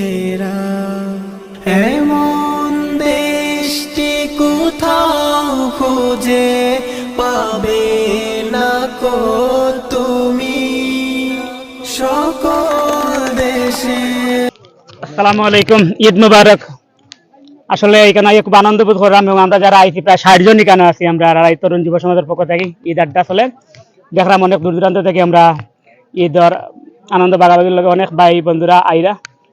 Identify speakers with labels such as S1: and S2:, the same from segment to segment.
S1: ঘেরা এমন দেশটি কোথাও খুঁজে পাবে না কো তুমি? সকল দেশে
S2: আসসালামু আলাইকুম, ঈদ মুবারক। আসলে এখানে খুব আনন্দ বোধ করলাম এবং আমরা যারা আইছি প্রায় ষাট জন এখানে আছি, আমরা আর তরুণ যুব সমাজের পক্ষ থেকে ঈদ আড্ডা চলে দেখলাম অনেক দূর দূরান্ত থেকে আমরা ঈদর আনন্দ বাগাবাগির লগে অনেক ভাই বন্ধুরা আইরা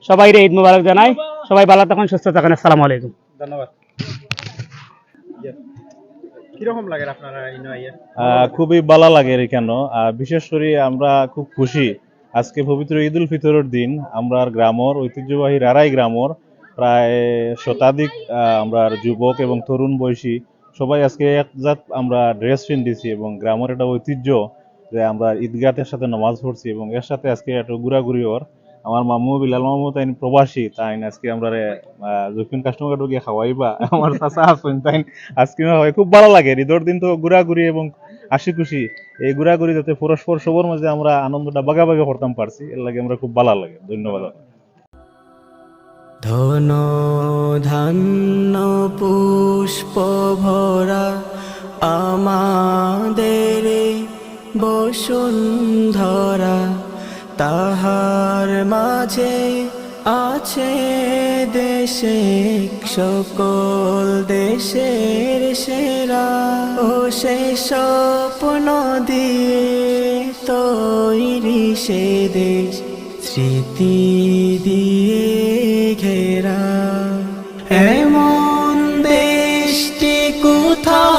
S2: সবাই ঈদ মুবারক জানাই। সবাই ভালো থাকুন সুস্থ থাকুন। আসসালামু আলাইকুম।
S3: ধন্যবাদ। কীরকম লাগে আপনারা
S4: খুবই ভালো লাগে আহ, বিশেষ করে আমরা খুব খুশি। আজকে পবিত্র ঈদ উল ফিতরের দিন। আমরা গ্রামর ঐতিহ্যবাহী রারাই গ্রামর প্রায় শতাধিক আহ, আমরা যুবক এবং তরুণ বয়সী সবাই আজকে একজাত আমরা ড্রেস পিন্ধিছি এবং গ্রামের একটা ঐতিহ্য যে আমরা ঈদগাহের সাথে নামাজ পড়ছি এবং এর সাথে আজকে একটু ঘোরাঘুরি ওর আমার মামু বিলাল মামু তাই প্রবাসী তাই আজকে আমরা যখন কাস্টমার ঢুকে খাওয়াইবা। আমার চাষা আসুন তাই আজকে হয় খুব ভালো লাগে ঈদের দিন তো ঘোরাঘুরি এবং হাসি খুশি। এই ঘোরাঘুরি যাতে পরস্পর সবার মাঝে আমরা আনন্দটা বাগা বাগাবাগি করতাম পারছি, এর লাগে আমরা খুব ভালো লাগে। ধন্যবাদ।
S1: ধন, ধান্য, পুষ্প ভরা আমাদের বসুন্ধরা। তাহার মাঝে আছে দেশে সকল দেশের সেরা। ও সে স্বপ্ন দিয়ে তৈরি সে দেশ, স্মৃতি দিয়ে ঘেরা। এমন দেশটি কোথাও